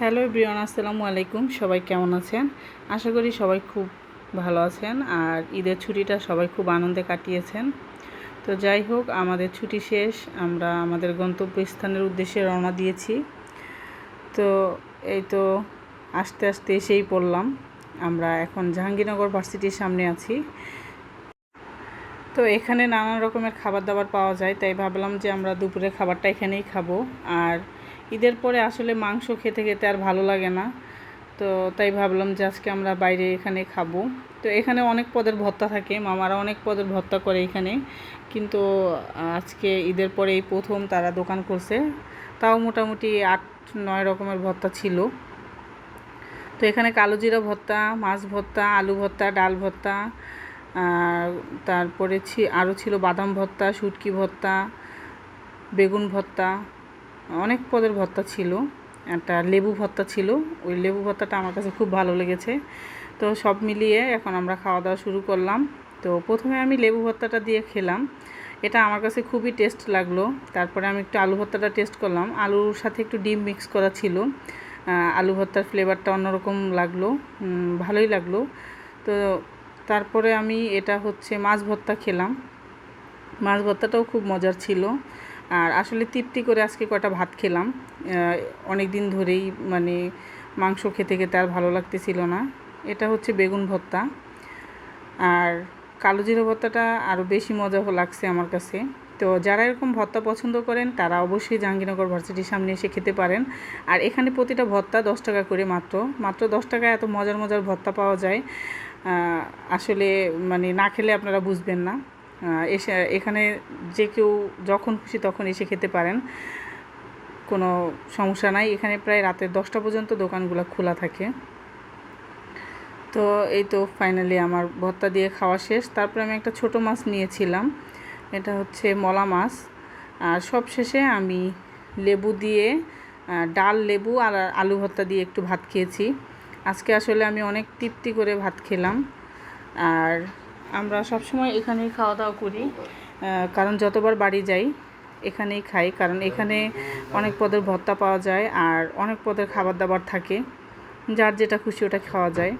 Hello Brian আসসালামু আলাইকুম। সবাই কেমন আছেন? আশা করি সবাই খুব ভালো আছেন আর ঈদের ছুটিটা সবাই খুব আনন্দে কাটিয়েছেন। তো যাই হোক, আমাদের ছুটি শেষ, আমরা আমাদের গন্তব্যস্থানের উদ্দেশ্যে রওনা দিয়েছি। তো এই তো আস্তে আস্তে এসেই পড়লাম। আমরা এখন জাহাঙ্গীরনগর ভার্সিটির সামনে আছি। তো এখানে নানান রকমের খাবার দাবার পাওয়া যায়, তাই ভাবলাম যে আমরা দুপুরে খাবারটা এখানেই খাব। আর ঈদের পরে আসলে মাংস খেতে খেতে আর ভালো লাগে না। তো তাই ভাবলাম যে আজকে আমরা বাইরে এখানে খাব। তো এখানে অনেক পদের ভর্তা থাকে, মামারা অনেক পদের ভর্তা করে এখানে। কিন্তু আজকে ঈদের পরে এই প্রথম তারা দোকান করছে। তাও মোটামুটি আট, নয় রকমের ভর্তা ছিল। তো এখানে কালো জিরা ভর্তা, মাছ ভর্তা, আলু ভর্তা, ডাল ভর্তা তারপরে আরও ছিল বাদাম ভর্তা, শুটকি ভর্তা, বেগুন ভর্তা অনেক পদের ভর্তা ছিল, একটা লেবু ভর্তা ছিল। ওই লেবু ভর্তাটা আমার কাছে খুব ভালো লেগেছে। তো সব মিলিয়ে এখন আমরা খাওয়া দাওয়া শুরু করলাম। তো প্রথমে আমি লেবু ভর্তাটা দিয়ে খেলাম। এটা আমার কাছে খুবই টেস্ট লাগল। তারপরে আমি একটু আলু ভর্তাটা টেস্ট করলাম। আলুর সাথে একটু ডিম মিক্স করা ছিল। আলু ভর্তার ফ্লেভারটা অন্যরকম লাগল। ভালোই লাগল। তো তারপরে আমি এটা হচ্ছে মাছ ভর্তা খেলাম। মাছ ভর্তাটাও খুব মজার ছিল। আর আসলে তৃপ্তি করে আজকে কটা ভাত খেলাম। অনেক দিন ধরেই মানে মাংস খেতে খেতে আর ভালো লাগতেছিল না। এটা হচ্ছে বেগুন ভর্তা। আর কালো জিরা ভর্তাটা আরও বেশি মজা লাগছে আমার কাছে। তো যারা এরকম ভর্তা পছন্দ করেন, তারা অবশ্যই জাহাঙ্গীরনগর ভার্সিটির সামনে এসে খেতে পারেন। আর এখানে প্রতিটা ভর্তা দশ টাকা করে মাত্র। মাত্র দশ টাকায় এত মজার মজার ভর্তা পাওয়া যায়। আসলে মানে না খেলে আপনারা বুঝবেন না। এসে এখানে যে কেউ যখন খুশি তখন এসে খেতে পারেন। কোনো সমস্যা নাই। এখানে প্রায় রাতের দশটা পর্যন্ত দোকানগুলো খোলা থাকে। তো এই তো ফাইনালি আমার ভর্তা দিয়ে খাওয়া শেষ। তারপরে আমি একটা ছোট মাছ নিয়েছিলাম। এটা হচ্ছে মলা মাছ। আর সব শেষে আমি লেবু দিয়ে ডাল, লেবু আর আলু ভর্তা দিয়ে একটু ভাত খেয়েছি। আজকে আসলে আমি অনেক তৃপ্তি করে ভাত খেলাম। আর আমরা সবসময় এখানেই খাওয়া দাওয়া করি কারণ যতবার বাড়ি যাই, এখানেই খাই, কারণ এখানে অনেক পদের ভর্তা পাওয়া যায় আর অনেক পদের খাবার দাবার থাকে, যার যেটা খুশি ওটা খাওয়া যায়।